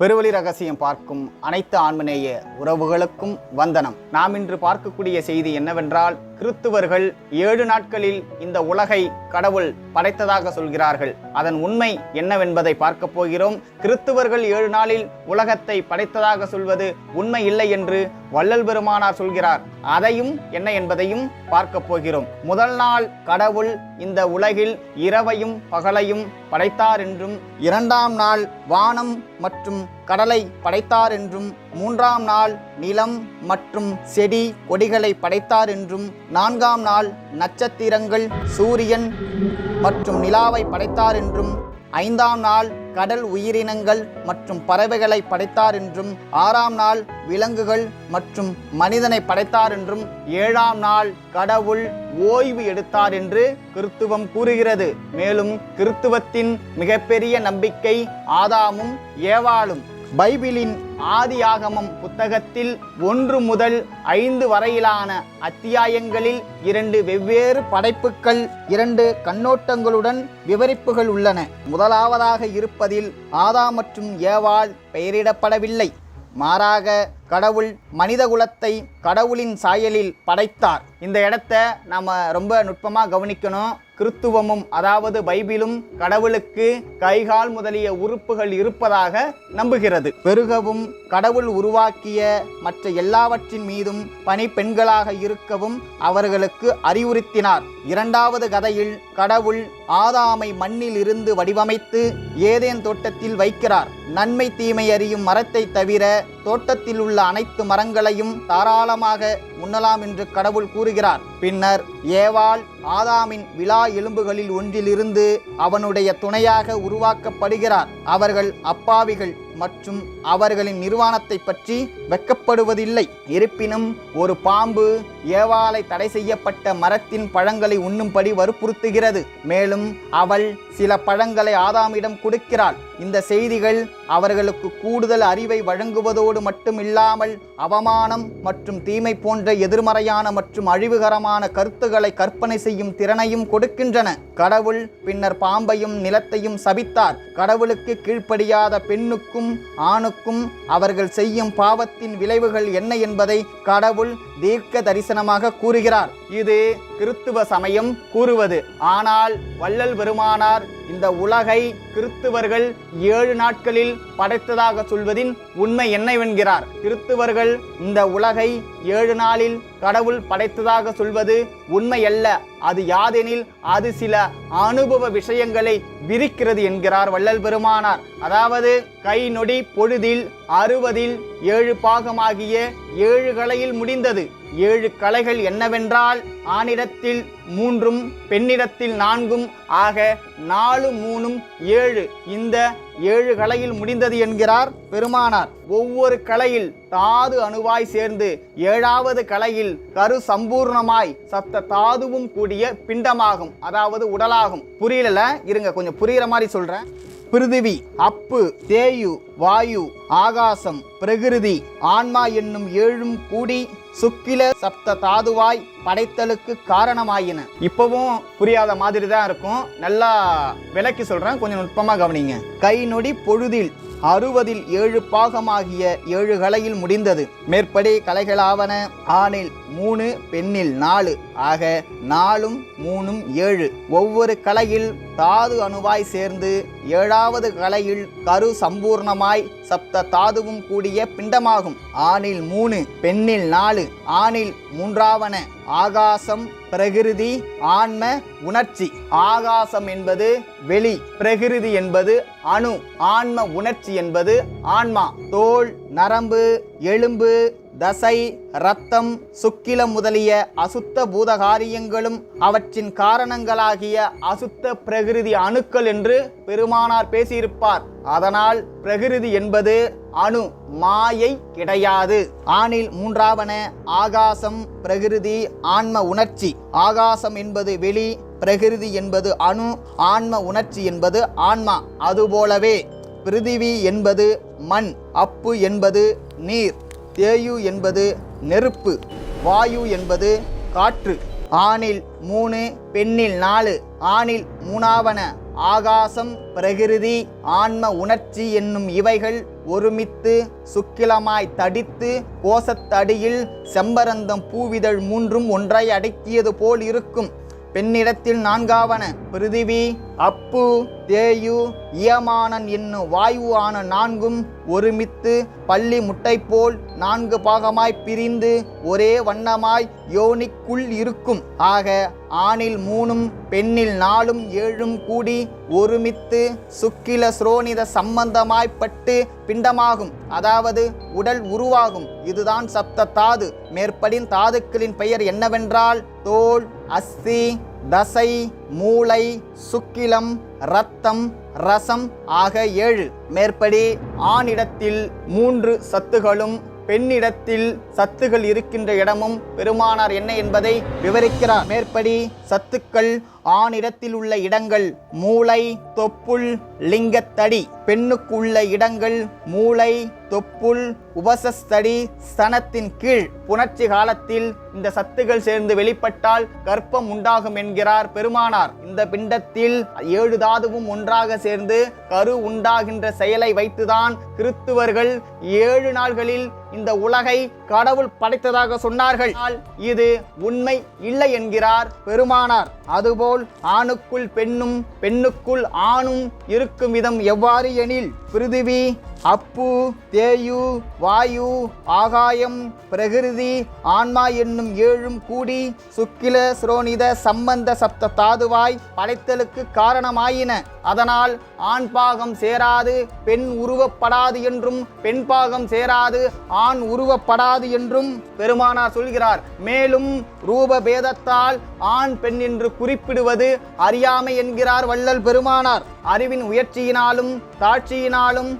பெருவழி ரகசியம் பார்க்கும் அனைத்து ஆண்மநேய உறவுகளுக்கும் வந்தனம். நாம் இன்று பார்க்கக்கூடிய செய்தி என்னவென்றால் கிறித்துவர்கள் ஏழு நாட்களில் இந்த உலகை கடவுள் படைத்ததாக சொல்கிறார்கள். அதன் உண்மை என்னவென்பதை பார்க்க போகிறோம். கிறித்துவர்கள் ஏழு நாளில் உலகத்தை படைத்ததாக சொல்வது உண்மை இல்லை என்று வள்ளல் பெருமானார் சொல்கிறார். அதையும் என்ன என்பதையும் பார்க்க போகிறோம். முதல் நாள் கடவுள் இந்த உலகில் இரவையும் பகலையும் படைத்தார் என்றும் இரண்டாம் நாள் வானம் மற்றும் கடலை படைத்தார் என்றும் மூன்றாம் நாள் நிலம் மற்றும் செடி கொடிகளை படைத்தார் என்றும் நான்காம் நாள் நட்சத்திரங்கள் சூரியன் மற்றும் நிலாவை படைத்தார் என்றும் ஐந்தாம் நாள் கடல் உயிரினங்கள் மற்றும் பறவைகளை படைத்தார் என்றும் ஆறாம் நாள் விலங்குகள் மற்றும் மனிதனை படைத்தார் என்றும் ஏழாம் நாள் கடவுள் ஓய்வு எடுத்தார் என்று கிறித்துவம் கூறுகிறது. மேலும் கிறித்துவத்தின் மிகப்பெரிய நம்பிக்கை ஆதாமும் ஏவாளும். பைபிளின் ஆதியாகமம் புத்தகத்தில் ஒன்று முதல் ஐந்து வரையிலான அத்தியாயங்களில் இரண்டு வெவ்வேறு படைப்புகள் இரண்டு கண்ணோட்டங்களுடன் விவரிப்புகள் உள்ளன. முதலாவதாக இருப்பதில் ஆதா மற்றும் ஏவாள் பெயரிடப்படவில்லை. மாறாக கடவுள் மனிதகுலத்தை கடவுளின் சாயலில் படைத்தார். இந்த இடத்த நாம் ரொம்ப நுட்பமாக கவனிக்கணும். கிறித்துவமும் அதாவது பைபிளும் கடவுளுக்கு கைகால் முதலிய உறுப்புகள் இருப்பதாக நம்புகிறது. பெருகவும் கடவுள் உருவாக்கிய மற்ற எல்லாவற்றின் மீதும் பணி பெண்களாக இருக்கவும் அவர்களுக்கு அறிவுறுத்தினார். இரண்டாவது கதையில் கடவுள் ஆதாமை மண்ணில் இருந்து வடிவமைத்து ஏதேன் தோட்டத்தில் வைக்கிறார். நன்மை தீமை அறியும் மரத்தை தவிர தோட்டத்தில் உள்ள அனைத்து மரங்களையும் தாராளமாக உண்ணலாம் என்று கடவுள் கூறுகிறார். பின்னர் ஏவாள் ஆதாமின் விழா எலும்புகளில் ஒன்றிலிருந்து அவனுடைய துணையாக உருவாக்கப்படுகிறார். அவர்கள் அப்பாவிகள் மற்றும் அவர்களின் நிர்வாணத்தை பற்றி வெட்கப்படுவதில்லை இருப்பினும் ஒரு பாம்பு ஏவாலை தடை செய்யப்பட்ட மரத்தின் பழங்களை உண்ணும்படி வற்புறுத்துகிறது. மேலும் அவள் சில பழங்களை ஆதாமிடம் கொடுக்கிறாள். இந்த செய்திகள் அவர்களுக்கு கூடுதல் அறிவை வழங்குவதோடு மட்டுமில்லாமல் அவமானம் மற்றும் தீமை போன்ற எதிர்மறையான மற்றும் அழிவுகரமான கருத்துக்களை கற்பனை செய்யும் திறனையும் கொடுக்கின்றன. கடவுள் பின்னர் பாம்பையும் நிலத்தையும் சபித்தார். கடவுளுக்கு கீழ்ப்படியாத பெண்ணுக்கும் ஆணுக்கும் அவர்கள் செய்யும் பாவத்தின் விளைவுகள் என்ன என்பதை கடவுள் தீர்க்க தரிசனமாக கூறுகிறார். இது கிறித்துவ சமயம் கூறுவது. ஆனால் வள்ளல் பெருமானார் இந்த உலகை கிறித்துவர்கள் ஏழு நாட்களில் படைத்ததாக சொல்வதின் உண்மை என்னவென்கிறார். கிறித்துவர்கள் இந்த உலகை ஏழு நாளில் கடவுள் படைத்ததாக சொல்வது உண்மையல்ல அது யாதெனில் அது சில அனுபவ விஷயங்களை விரிக்கிறது என்கிறார் வள்ளல் பெருமானார். அதாவது கை நொடி பொழுதில் அறுபதில் ஏழு பாகமாகிய ஏழு கலையில் முடிந்தது. ஏழு கலைகள் என்னவென்றால் ஆணிடத்தில் மூன்றும் பெண்ணிடத்தில் நான்கும் ஆக நாலு மூணும் ஏழு. இந்த ஏழு கலையில் முடிந்தது என்கிறார் பெருமானார். ஒவ்வொரு கலையில் தாது அணுவாய் சேர்ந்து ஏழாவது கலையில் கரு சம்பூர்ணமாய் சப்த தாதுவும் கூடிய பிண்டமாகும். அதாவது உடலாகும். புரியல இருங்க கொஞ்சம் புரிகிற மாதிரி சொல்றேன். பிருதிவி அப்பு தேயு வாயு ஆகாசம் பிரகிருதி ஆன்மா என்னும் ஏழும் கூடி சுக்கில சப்த தாதுவாய் படைத்தலுக்கு காரணமாயின. இப்பவும் புரியாத மாதிரி தான் இருக்கும். நல்லா விளக்கி சொல்றேன். கொஞ்சம் நுட்பமா கவனிங்க. கை நொடி பொழுதில் அறுபதில் ஏழு பாகமாகிய ஏழு கலையில் முடிந்தது. மேற்படி கலைகளாவன ஆணில் மூணு பெண்ணில் நாலு ஆக நாலும் மூணும் ஏழு. ஒவ்வொரு கலையில் தாது அணுவாய் சேர்ந்து ஏழாவது கலையில் கரு சம்பூர்ணமாய் சப்த தாதுவும் கூடிய பிண்டமாகும். ஆணில் மூணு பெண்ணில் நாலு ஆணில் மூன்றாவன ஆகாசம் பிரகிருதி ஆன்ம உணர்ச்சி. ஆகாசம் என்பது வெளி பிரகிருதி என்பது அணு. ஆன்ம உணர்ச்சி என்பது ஆன்மா. தோல் நரம்பு எலும்பு தசை இரத்தம் சுக்கிலம் முதலிய அசுத்த பூதகாரியங்களும் அவற்றின் காரணங்களாகிய அசுத்த பிரகிருதி அணுக்கள் என்று பெருமானார் பேசியிருப்பார். அதனால் பிரகிருதி என்பது அணு மாயை கிடையாது. ஆணில் மூன்றாவன ஆகாசம் பிரகிருதி ஆன்ம உணர்ச்சி. ஆகாசம் என்பது வெளி பிரகிருதி என்பது அணு ஆன்ம உணர்ச்சி என்பது ஆன்மா. அதுபோலவே பிருதிவி என்பது மண் அப்பு என்பது நீர். தேயு என்பது நெருப்பு வாயு என்பது காற்று. ஆணில் மூணு பெண்ணில் நாலு ஆணில் மூணாவன ஆகாசம் பிரகிருதி ஆன்ம உணர்ச்சி என்னும் இவைகள் ஒருமித்து சுக்கிலமாய் தடித்து கோசத்தடியில் செம்பரந்தம் பூவிதழ் மூன்றும் ஒன்றாய் அடக்கியது போல் இருக்கும். பெண்ணிடத்தில் நான்காவன பிருதிவி அப்பு தேயு இயமானன் என்னும் வாயு ஆன நான்கும் ஒருமித்து பள்ளி முட்டை போல் நான்கு பாகமாய் பிரிந்து ஒரே வண்ணமாய் யோனிக்குள் இருக்கும். ஆக ஆணில் மூணும் பெண்ணில் நாலும் ஏழும் கூடி ஒருமித்து சுக்கில ஸ்ரோனித சம்பந்தமாய்ப்பட்டு பிண்டமாகும். அதாவது உடல் உருவாகும். இதுதான் சப்த தாது. மேற்படின் தாதுக்களின் பெயர் என்னவென்றால் தோல் அஸ்தி தசை மூளை சுக்கிலம் ரத்தம் ரசம் ஆக ஏழு. மேற்படி ஆணிடத்தில் மூன்று சத்துகளும் பெண்ணிடத்தில் சத்துகள் இருக்கின்ற இடமும் பெருமானார் என்ன என்பதை விவரிக்கிறார். மேற்படி சத்துக்கள் ஆணிடத்தில் உள்ள இடங்கள் மூளை தொப்புள் லிங்கத்தடி. பெண்ணுக்கு உள்ள இடங்கள் மூளை தொப்புள் உபசஸ்தடி ஸ்தனத்தின் கீழ். புணர்ச்சி காலத்தில் இந்த சத்துகள் சேர்ந்து வெளிப்பட்டால் கர்ப்பம் உண்டாகும் என்கிறார் பெருமானார். இந்த பிண்டத்தில் ஏழு தாதுவும் ஒன்றாக சேர்ந்து கரு உண்டாகின்ற செயலை வைத்துதான் கிறித்துவர்கள் ஏழு நாள்களில் இந்த உலகை கடவுள் படைத்ததாக சொன்னார்கள். இது உண்மை இல்லை என்கிறார் பெருமானார். அதுபோல் ஆணுக்குள் பெண்ணும் பெண்ணுக்குள் ஆணும் இருக்கும் விதம் எவ்வாறு எனில் பிருதிவி அப்பு தேயு வாயு ஆகாயம் பிரகிருதி ஆன்மா என்னும் ஏழும் கூடி சுக்கில ஸ்ரோனித சம்பந்த சப்த தாதுவாய் படைத்தலுக்கு காரணமாயின. அதனால் ஆண் பாகம் சேராது பெண் உருவப்படாது என்றும் பெண் பாகம் சேராது ஆண் உருவப்படாது என்றும் பெருமானார் சொல்கிறார். மேலும் ரூப பேதத்தால் ஆண் பெண் என்று குறிப்பிடுவது அறியாமை என்கிறார் வள்ளல் பெருமானார். அறிவின் உயர்ச்சியினாலும் தாட்சியினாலும்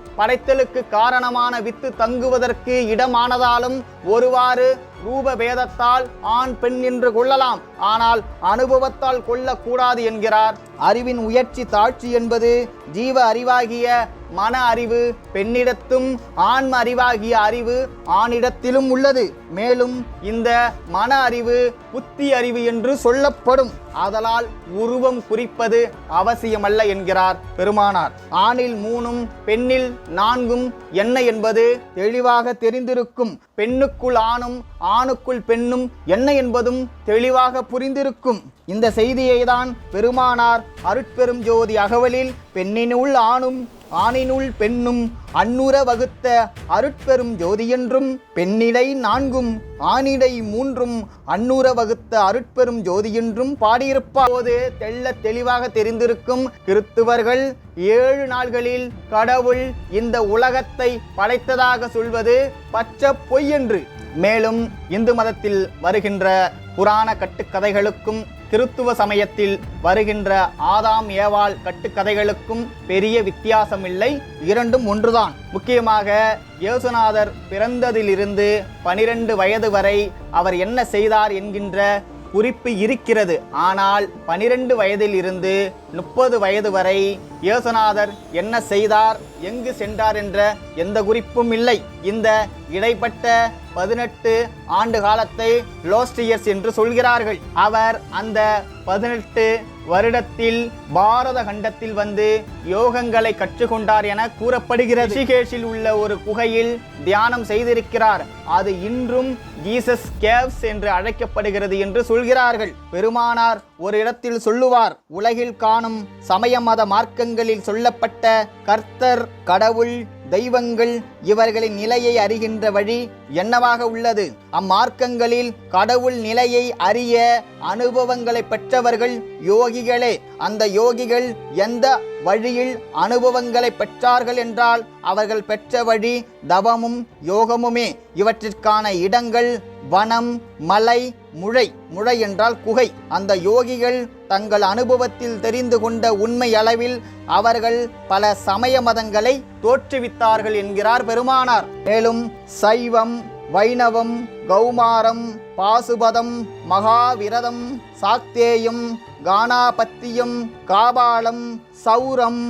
படைத்தலுக்கு காரணமான வித்து தங்குவதற்கு இடமானதாலும் ஒருவாறு ரூப பேதத்தால் ஆண் பெண் என்று கொள்ளலாம். ஆனால் அனுபவத்தால் கொள்ளக்கூடாது என்கிறார் அறிவின் உயர்ச்சி தாழ்ச்சி என்பது ஜீவ அறிவாகிய மன அறிவு பெண்ணிடத்தும் ஆன்ம அறிவாகிய அறிவு ஆணிடத்திலும் உள்ளது. மேலும் இந்த மன அறிவு புத்தி அறிவு என்று சொல்லப்படும். ஆதலால் உருவம் குறிப்பது அவசியமல்ல என்கிறார் பெருமானார். ஆணில் மூணும் பெண்ணில் நான்கும் என்ன என்பது தெளிவாக தெரிந்திருக்கும். பெண்ணுக்குள் ஆணும் ஆணுக்குள் பெண்ணும் என்ன என்பதும் தெளிவாக புரிந்திருக்கும். இந்த செய்தியை தான் பெருமானார் அருட்பெரும் ஜோதி அகவலில் பெண்ணினுள் ஆணும் ஆணினுள் பெண்ணும் அன்னுர வகுத்த அருட்பெரும் ஜோதியென்றும் பெண்ணிடை நான்கும் ஆணிடை மூன்றும் அன்னுர வகுத்த அருட்பெரும் ஜோதியென்றும் பாடியிருப்போது போது தெள்ள தெளிவாக தெரிந்திருக்கும் கிறித்துவர்கள் ஏழு நாள்களில் கடவுள் இந்த உலகத்தை படைத்ததாக சொல்வது பச்சை பொய் என்று. மேலும் இந்து மதத்தில் வருகின்ற புராண கட்டுக்கதைகளுக்கும் கிறித்துவ சமயத்தில் வருகின்ற ஆதாம் ஏவாள் கட்டுக்கதைகளுக்கும் பெரிய வித்தியாசம் இல்லை இரண்டும் ஒன்றுதான். முக்கியமாக இயேசுநாதர் பிறந்ததிலிருந்து பனிரெண்டு வயது வரை அவர் என்ன செய்தார் என்கின்ற குறிப்பு இருக்கிறது. ஆனால் பனிரெண்டு வயதில் இருந்து முப்பது வயது வரை இயேசுநாதர் என்ன செய்தார் எங்கு சென்றார் என்ற எந்த குறிப்பும் இல்லை. இந்த இடைப்பட்ட பதினெட்டு ஆண்டு காலத்தை லோஸ்ட் இயர்ஸ் என்று சொல்கிறார்கள். அவர் அந்த பதினெட்டு வருடத்தில் பாரத கண்டத்தில் வந்து யோகங்களை கற்றுக்கொண்டார் என கூறப்படுகிறது. ரிஷிகேஷில் உள்ள ஒரு குகையில் தியானம் செய்திருக்கிறார். அது இன்றும் ஜீசஸ் கேவ்ஸ் என்று அழைக்கப்படுகிறது என்று சொல்கிறார்கள். பெருமானார் ஒரு இடத்தில் சொல்லுவார் உலகில் காணும் சமய மத மார்க்கங்களில் சொல்லப்பட்ட கர்த்தர் கடவுள் தெய்வங்கள் இவர்களின் நிலையை அறிகின்ற வழி என்னவாக உள்ளது? அம்மார்க்கங்களில் கடவுள் நிலையை அறிய அனுபவங்களை பெற்றவர்கள் யோகிகளே. அந்த யோகிகள் எந்த வழியில் அனுபவங்களை பெற்றார்கள் என்றால் அவர்கள் பெற்ற வழி தவமும் யோகமுமே. இவற்றிற்கான இடங்கள் வனம் மலை முழை முழை என்றால் குகை. அந்த யோகிகள் தங்கள் அனுபவத்தில் தெரிந்து கொண்ட உண்மை அளவில் அவர்கள் பல சமய மதங்களை தோற்றுவித்தார்கள் என்கிறார் பெருமானார். மேலும் சைவம் வைணவம் கௌமாரம் பாசுபதம் மகாவிரதம் சாக்தேயம் கானாபத்தியம் காபாலம் சௌரம்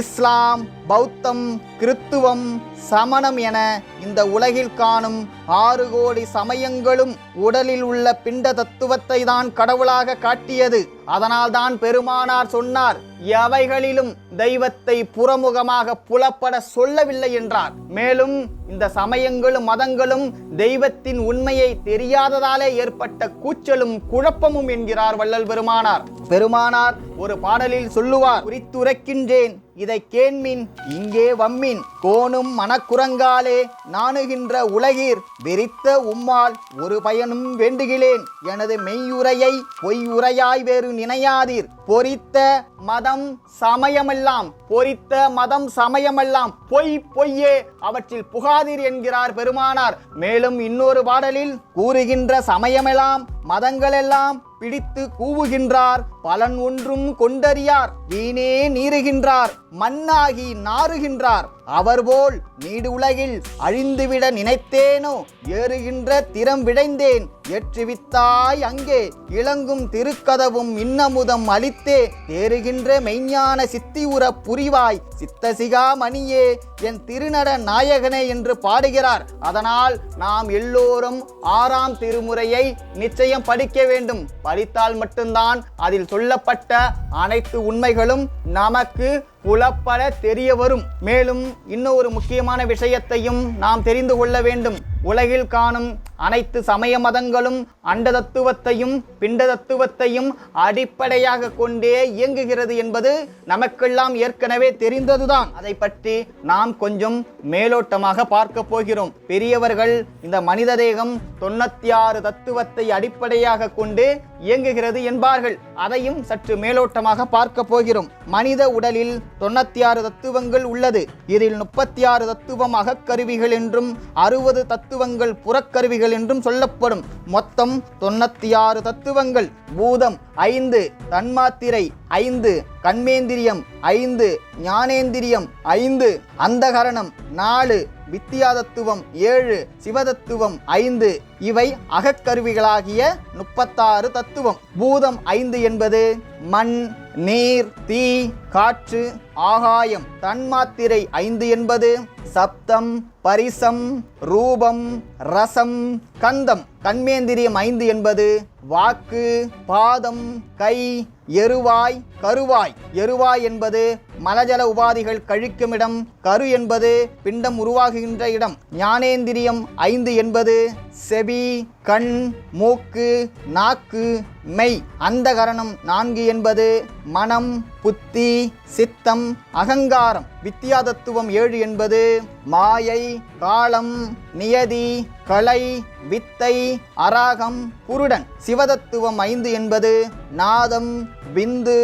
இஸ்லாம் பௌத்தம் கிறித்துவம் சமணம் என இந்த உலகில் காணும் ஆறு கோடி சமயங்களும் உடலில் உள்ள பிண்ட தத்துவத்தை தான் கடவுளாக காட்டியது. அதனால்தான் பெருமானார் சொன்னார் எவைகளிலும் தெய்வத்தை புறமுகமாக புலப்பட சொல்லவில்லை என்றார். மேலும் இந்த சமயங்களும் மதங்களும் தெய்வத்தின் உண்மையை தெரியாததாலே ஏற்பட்ட கூச்சலும் குழப்பமும் என்கிறார் வள்ளல் பெருமானார். பெருமானார் ஒரு பாடலில் சொல்லுவார் குறித்துரைக்கின்றேன் இதை கேண்மின் இங்கே வம்மின் கோணும் மனக்குரங்காலே நாணுகின்ற உலகீர் வெறித்த உம்மால் ஒரு பயனும் வேண்டுகிலேன் எனது மெய்யுரையை பொய்யுரையாய் வேறு நினையாதீர் பொறித்த மதம் சமயமெல்லாம் பொறித்த மதம் சமயமெல்லாம் பொய் பொய்யே அவற்றில் புகாதீர் என்கிறார் பெருமானார். மேலும் இன்னொரு பாடலில் கூறுகின்ற சமயமெல்லாம் மதங்களெல்லாம் பிடித்து கூவுகின்றார் பலன் ஒன்றும் கொண்டறியார். வீணே நீருகின்றார் மண்ணாகி நாறுகின்றார். அவர்போல் நீடு உலகில் அழிந்துவிட நினைத்தேனோ? ஏறுகின்ற திறம் விடைந்தேன் ஏற்றுவித்தாய் அங்கே. இளங்கும் திருக்கதவும் இன்னமுதம் அளித்தே. தேறுகின்ற மெய்ஞான சித்தி உற புரிவாய். சித்தசிகா மணியே என் திருநட நாயகனே என்று பாடுகிறார். அதனால் நாம் எல்லோரும் ஆறாம் திருமுறையை நிச்சயம் படிக்க வேண்டும். படித்தால் மட்டும்தான் அதில் சொல்லப்பட்ட அனைத்து உண்மைகளும் நமக்கு புலப்பட தெரிய வரும் மேலும் இன்னொரு முக்கியமான விஷயத்தையும் நாம் தெரிந்து கொள்ள வேண்டும். உலகில் காணும் அனைத்து சமய மதங்களும் அண்ட தத்துவத்தையும் பிண்ட தத்துவத்தையும் அடிப்படையாக கொண்டே இயங்குகிறது என்பது நமக்கெல்லாம் ஏற்கனவே தெரிந்ததுதான். அதை பற்றி நாம் கொஞ்சம் மேலோட்டமாக பார்க்க போகிறோம். பெரியவர்கள் இந்த மனித தேகம் தொண்ணூத்தி ஆறு தத்துவத்தை அடிப்படையாக கொண்டு இயங்குகிறது என்பார்கள். அதையும் சற்று மேலோட்டமாக பார்க்க போகிறோம். மனித உடலில் தொண்ணூத்தி ஆறு தத்துவங்கள் உள்ளது. இதில் முப்பத்தி ஆறு தத்துவம் அகக்கருவிகள் என்றும் அறுபது தத்துவங்கள் புறக்கருவிகள் என்றும் சொல்லப்படும். மொத்தம் தொண்ணூத்தி ஆறு தத்துவங்கள். பூதம் ஐந்து தன்மாத்திரை ஐந்து கண்மேந்திரியம் ஐந்து ஞானேந்திரியம் ஐந்து அந்தகரணம் நாலு வித்தியாதத்துவம் ஏழு சிவதத்துவம் ஐந்து. இவை அகக்கருவிகளாகிய முப்பத்தாறு தத்துவம். பூதம் ஐந்து என்பது மண் நீர் தீ காற்று ஆகாயம் தன்மாத்திரை ஐந்து என்பது சப்தம் பரிசம் ரூபம் ரசம் கந்தம். கண்மேந்திரியம் ஐந்து என்பது வாக்கு பாதம் கை எருவாய் கருவாய். எருவாய் என்பது மலஜல உபாதிகள் கழிக்கும் இடம் கரு என்பது பிண்டம் உருவாகுகின்ற இடம். ஞானேந்திரியம் ஐந்து என்பது செவி கண் மூக்கு நாக்கு மெய். அந்தகரணம் நான்கு என்பது மனம் புத்தி சித்தம் அகங்காரம். வித்தியாதத்துவம் ஏழு என்பது மாயை காலம் நியதி கலை வித்தை அராகம் புருடன் சிவதத்துவம் ஐந்து என்பது நாதம் விந்து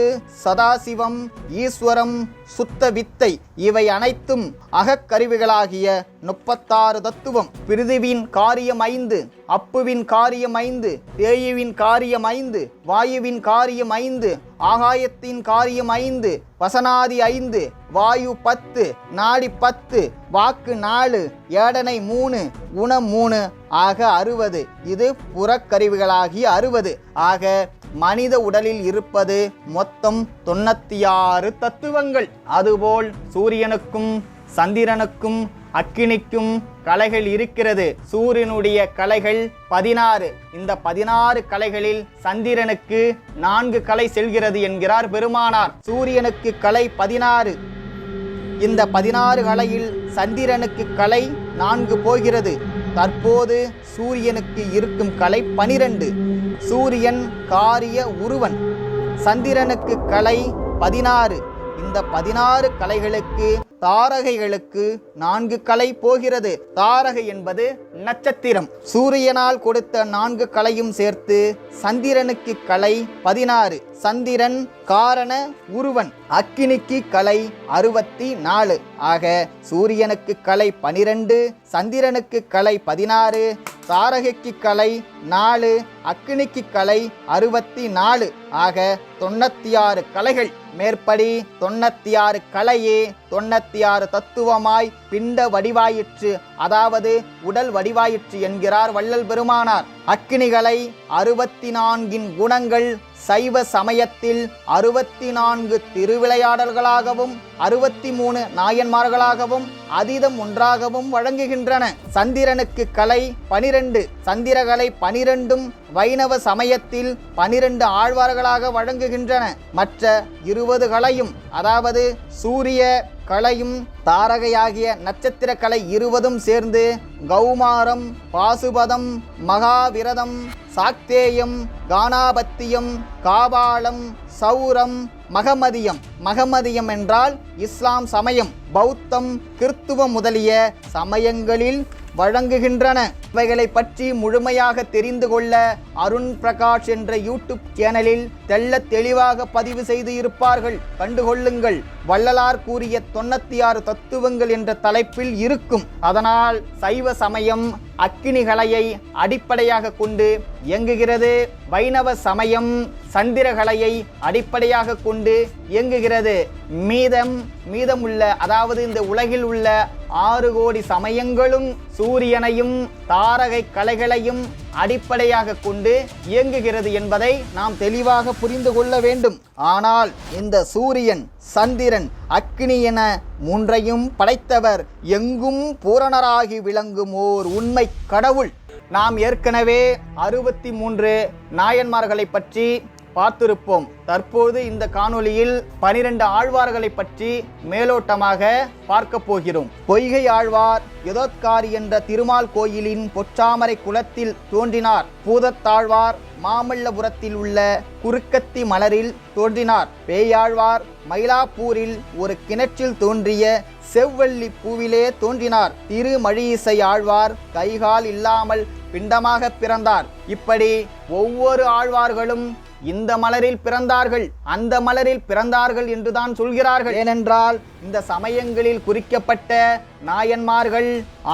சதாசிவம் ஈஸ்வரம் சுத்த வித்தை இவை அனைத்தும் அகக்கருவிகளாகிய முப்பத்தாறு தத்துவம். பிரிதிவின் காரியம் ஐந்து அப்புவின் காரியம் ஐந்து தேயுவின் காரியம் ஐந்து வாயுவின் காரியம் ஐந்து ஆகாயத்தின் காரியம் ஐந்து வசனாதி ஐந்து வாயு பத்து நாடி பத்து வாக்கு நாலு ஏடனை மூணு குணம் மூணு ஆக அறுபது. இது புறக்கருவிகளாகிய அறுபது. ஆக மனித உடலில் இருப்பது மொத்தம் தொண்ணூத்தி ஆறு தத்துவங்கள். அதுபோல் சூரியனுக்கும் சந்திரனுக்கும் அக்கினிக்கும் கலைகள் இருக்கிறது. சூரியனுடைய கலைகள் பதினாறு. இந்த பதினாறு கலைகளில் சந்திரனுக்கு நான்கு கலை செல்கிறது என்கிறார் பெருமானார். சூரியனுக்கு கலை பதினாறு. இந்த பதினாறு கலையில் சந்திரனுக்கு கலை நான்கு போகிறது. தற்போது சூரியனுக்கு இருக்கும் கலை பனிரெண்டு. சூரியன் காரிய உருவன். சந்திரனுக்கு கலை பதினாறு. இந்த பதினாறு கலைகளுக்கு தாரகைகளுக்கு நான்கு கலை போகிறது. தாரகை என்பது நட்சத்திரம். சூரியனால் கொடுத்த நான்கு கலையும் சேர்த்து சந்திரனுக்கு கலை பதினாறு. சந்திரன் காரண உருவன். அக்கினிக்கு கலை அறுபத்தி நாலு ஆக சூரியனுக்கு கலை பனிரெண்டு சந்திரனுக்கு கலை பதினாறு தாரகைக்கு கலை நாலு அக்கினிக்கு கலை அறுபத்தி நாலு ஆக தொண்ணூத்தி ஆறு கலைகள். மேற்படி தொண்ணூத்தி ஆறு கலையே தொண்ணூத்தி ஆறு தத்துவமாய் பிண்ட வடிவாயிற்று. அதாவது உடல் வடிவாயிற்று என்கிறார் வள்ளல் பெருமானார். அக்கினிகளை அறுபத்தி நான்கின் குணங்கள் சைவ சமயத்தில் அறுபத்தி நான்கு திருவிளையாடல்களாகவும் அறுபத்தி மூணு நாயன்மார்களாகவும் அதீதம் ஒன்றாகவும் வழங்குகின்றன. சந்திரனுக்கு கலை பனிரெண்டு சந்திரகலை பனிரெண்டும் வைணவ சமயத்தில் பனிரெண்டு ஆழ்வார்களாக வழங்குகின்றன. மற்ற இருபது கலையும் அதாவது சூரிய கலையும் தாரகையாகிய நட்சத்திர கலை இருவதும் சேர்ந்து கௌமாரம் பாசுபதம் மகாவிரதம் சாக்தேயம் கானாபத்தியம் காபாலம் சௌரம் மகமதியம். மகமதியம் என்றால் இஸ்லாம் சமயம் பௌத்தம் கிறித்துவம் முதலிய சமயங்களில் வழங்குகின்றன. இவைகளை பற்றி முழுமையாக தெரிந்து கொள்ள அருண் பிரகாஷ் என்ற யூடியூப் சேனலில் தெல்ல தெளிவாக பதிவு செய்து இருப்பார்கள். கண்டுகொள்ளுங்கள். வள்ளலார் கூறிய தொண்ணூத்தி ஆறு தத்துவங்கள் என்ற தலைப்பில் இருக்கும். அதனால் சைவ சமயம் அக்கினிகலையை அடிப்படையாக கொண்டு இயங்குகிறது. வைணவ சமயம் சந்திரகலையை அடிப்படையாக கொண்டு இயங்குகிறது. மீதம் மீதமுள்ள அதாவது இந்த உலகில் உள்ள ஆறு கோடி சமயங்களும் சூரியனையும் தாரகை கலைகளையும் அடிப்படையாக கொண்டு இயங்குகிறது என்பதை நாம் தெளிவாக புரிந்து கொள்ள வேண்டும். ஆனால் இந்த சூரியன் சந்திரன் அக்னி என மூன்றையும் படைத்தவர் எங்கும் பூரணராகி விளங்கும் ஓர் உண்மை கடவுள். நாம் ஏற்கனவே அறுபத்தி மூன்று நாயன்மார்களை பற்றி பார்த்திருப்போம். தற்போது இந்த காணொளியில் பனிரெண்டு ஆழ்வார்களை பற்றி மேலோட்டமாக பார்க்க போகிறோம். பொய்கை ஆழ்வார் யதோத்காரி என்ற திருமால் கோயிலின் பொற்றாமரை குளத்தில் தோன்றினார். பூதத்தாழ்வார் மாமல்லபுரத்தில் உள்ள குறுக்கத்தி மலரில் தோன்றினார். பேயாழ்வார் மயிலாப்பூரில் ஒரு கிணற்றில் தோன்றிய செவ்வள்ளி பூவிலே தோன்றினார். திருமழியிசை ஆழ்வார் கைகால் இல்லாமல் பிண்டமாக பிறந்தார். இப்படி ஒவ்வொரு ஆழ்வார்களும் இந்த மலரில் பிறந்தார்கள் அந்த மலரில் பிறந்தார்கள் என்றுதான் சொல்கிறார்கள். ஏனென்றால் இந்த சமயங்களில் குறிக்கப்பட்ட நாயன்மார்கள்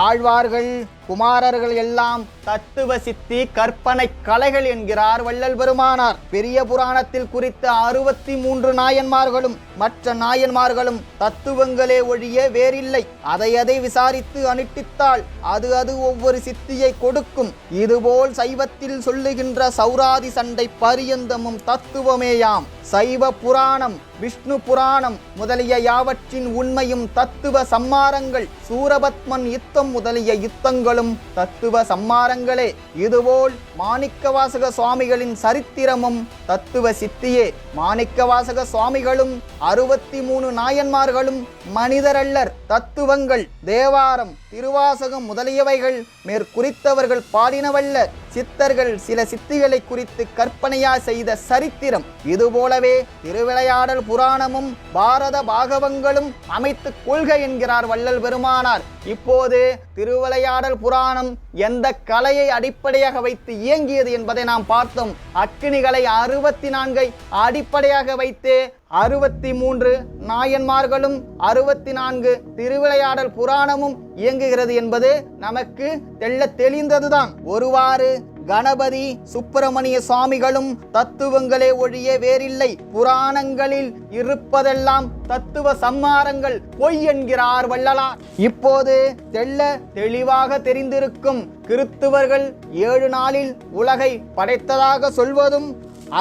ஆழ்வார்கள் குமாரர்கள் எல்லாம் தத்துவ சித்தி கற்பனை கலைகள் என்கிறார் வள்ளல் பெருமானார். பெரிய புராணத்தில் குறித்த அறுபத்தி மூன்று நாயன்மார்களும் மற்ற நாயன்மார்களும் தத்துவங்களே ஒழிய வேறில்லை. அதை அதை விசாரித்து அனுட்டித்தால் அது அது ஒவ்வொரு சித்தியை கொடுக்கும். இதுபோல் சைவத்தில் சொல்லுகின்ற சௌராதி சண்டை பரியந்தமும் தத்துவமேயாம். சைவ புராணம் விஷ்ணு புராணம் முதலிய யாவற்றின் உண்மையும் தத்துவ சம்மாரங்கள் சூரபத்மன் யுத்தம் முதலிய யுத்தங்களும் தத்துவ சம்மாரங்களே. இதுபோல் மாணிக்கவாசக சுவாமிகளின் சரித்திரமும் தத்துவ சித்தியே. மாணிக்கவாசக சுவாமிகளும் அறுபத்தி மூணு நாயன்மார்களும் மனிதரல்லர். தத்துவங்கள் தேவாரம் திருவாசகம் முதலியவைகள் மேற்குறித்தவர்கள் பாடினவல்ல சித்தர்கள் சில சித்திகளை குறித்து கற்பனையா செய்த சரித்திரம் இதுபோலவே திருவிளையாடல் புராணமும் பாரத பாகவங்களும் அமைத்து கொள்க என்கிறார் வள்ளல் பெருமானார். இப்போது திருவிளையாடல் புராணம் எந்த கலையை அடிப்படையாக வைத்து இயங்கியது என்பதை நாம் பார்த்தோம். அக்னிகளை அறுபத்தி நான்கை அடிப்படையாக வைத்து அறுபத்தி மூன்று நாயன்மார்களும் அறுபத்தி நான்கு திருவிளையாடல் புராணமும் இயங்குகிறது என்பது நமக்கு தெள்ள தெளிந்ததுதான். ஒருவாறு கணபதி சுப்பிரமணிய சுவாமிகளும் தத்துவங்களே ஒழிய வேறில்லை. புராணங்களில் இருப்பதெல்லாம் தத்துவ சம்மாரங்கள் பொய் என்கிறார் வள்ளலார். இப்போது தெல்ல தெளிவாக தெரிந்திருக்கும் கிறித்துவர்கள் ஏழு நாளில் உலகை படைத்ததாக சொல்வதும்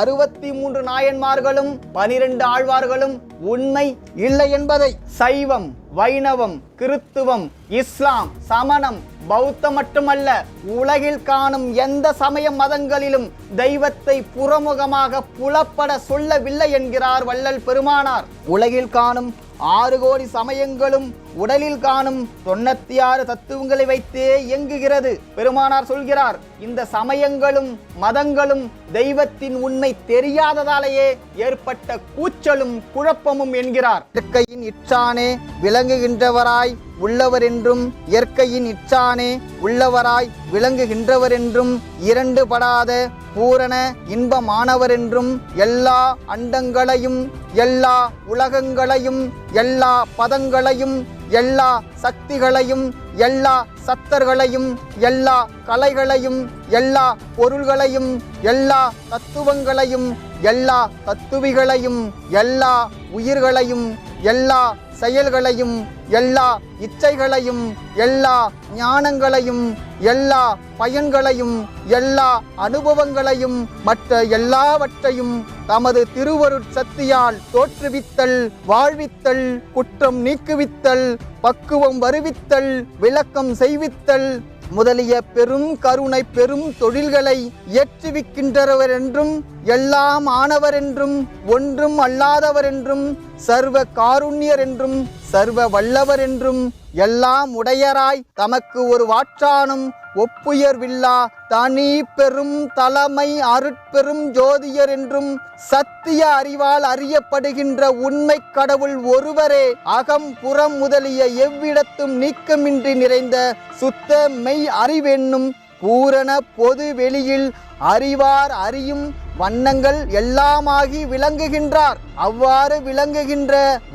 அறுபத்தி மூன்று நாயன்மார்களும் பனிரெண்டு ஆழ்வார்களும் உண்மை இல்லை என்பதை. சைவம் வைணவம் கிறித்துவம் இஸ்லாம் சமணம் பௌத்தம் மட்டுமல்ல உலகில் காணும் எந்த சமய மதங்களிலும் தெய்வத்தை புறமுகமாக புலப்பட சொல்லவில்லை என்கிறார் வள்ளல் பெருமானார். உலகில் காணும் ஆறு கோடி சமயங்களும் உடலில் காணும் தொண்ணூத்தி ஆறு தத்துவங்களை வைத்தே இயங்குகிறது. பெருமானார் சொல்கிறார் இந்த சமயங்களும் மதங்களும் தெய்வத்தின் உண்மை தெரியாததாலேயே ஏற்பட்ட கூச்சலும் குழப்பமும் என்கிறார். இயற்கையின் இச்சானே விளங்குகின்றவராய் உள்ளவர் என்றும் இயற்கையின் இச்சானே உள்ளவராய் விளங்குகின்றவர் என்றும் இரண்டு படாத பூரண இன்பமானவர் என்றும் எல்லா அண்டங்களையும் எல்லா உலகங்களையும் எல்லா பதங்களையும் எல்லா சக்திகளையும் எல்லா சத்தர்களையும் எல்லா கலைகளையும் எல்லா பொருள்களையும் எல்லா தத்துவங்களையும் எல்லா தத்துவிகளையும் எல்லா உயிர்களையும் எல்லா செயல்களையும் எல்லா இச்சைகளையும் எல்லா ஞானங்களையும் எல்லா பயன்களையும் எல்லா அனுபவங்களையும் மற்ற எல்லாவற்றையும் தமது திருவருட்சக்தியால் தோற்றுவித்தல் வாழ்வித்தல் குற்றம் நீக்குவித்தல் பக்குவம் வருவித்தல் விளக்கம் செய்வித்தல் முதலிய பெரும் கருணை பெரும் தொழில்களை இயற்றுவிக்கின்றவர் என்றும் எல்லாம் ஆனவர் என்றும் ஒன்றும் அல்லாதவர் என்றும் சர்வ காருண்யர் என்றும் சர்வ வல்லவர் என்றும் எல்லாம் உடையராய் தமக்கு ஒரு வாற்றானும் ஒப்புயர்வில்லா தனி பெரும் தலைமை அருட்பெரும் ஜோதியர் என்றும் சத்திய அறிவால் அறியப்படுகின்ற உண்மை கடவுள் ஒருவரே அகம் புறம் முதலிய எவ்விடத்தும் நீக்கமின்றி நிறைந்த சுத்த மெய் அறிவென்னும் பூரண பொது வெளியில் அறிவார் அறியும் வண்ணங்கள் எல்லாமாகி விளங்குகின்றார். அவ்வாறு விளங்குகின்ற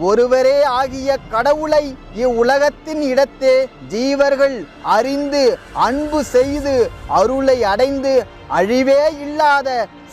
ஒருவரே ஆகிய கடவுளை இவ்வுலகத்தின் இடத்தே ஜீவர்கள் அறிந்து அன்பு செய்து அருளை அடைந்து அழிவே இல்லாத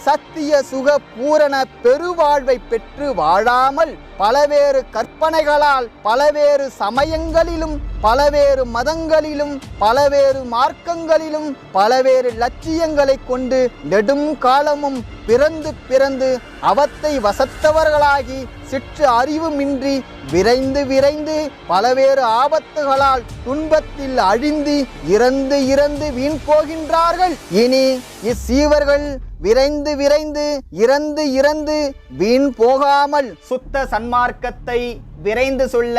சத்திய சுக பூரண பெருவாழ்வை பெற்று வாழாமல் பலவேறு கற்பனைகளால் பலவேறு சமயங்களிலும் பலவேறு மதங்களிலும் பலவேறு மார்க்கங்களிலும் பலவேறு லட்சியங்களை கொண்டு நெடும் காலமும் பிறந்து பிறந்து அவத்தை வசத்தவர்களாகி சிற்று அறிவுமின்றி விரைந்து விரைந்து பலவேறு ஆபத்துகளால் துன்பத்தில் அழிந்து இறந்து இறந்து வீண் போகின்றார்கள். இனி இச்சீவர்கள் விரைந்து விரைந்து இறந்து இறந்து வீண் போகாமல் சுத்த சன்மார்க்கத்தை விரைந்து சொல்ல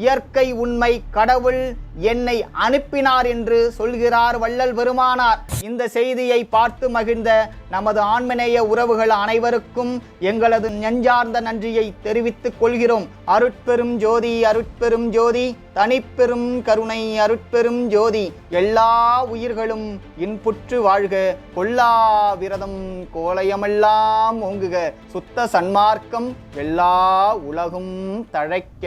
இயற்கை உண்மை கடவுள் என்னை அனுப்பினார் என்று சொல்கிறார் வள்ளல் பெருமானார். இந்த செய்தியை பார்த்து மகிழ்ந்த நமது ஆண்மநேய உறவுகள் அனைவருக்கும் எங்களது நெஞ்சார்ந்த நன்றியை தெரிவித்துக் கொள்கிறோம். அருட்பெரும் ஜோதி அருட்பெரும் ஜோதி தனிப்பெரும் கருணை அருட்பெரும் ஜோதி. எல்லா உயிர்களும் இன்புற்று வாழ்க. கொல்லா விரதம் கோலயமெல்லாம் ஓங்குக. சுத்த சன்மார்க்கம் எல்லா உலகும் தழைக்க.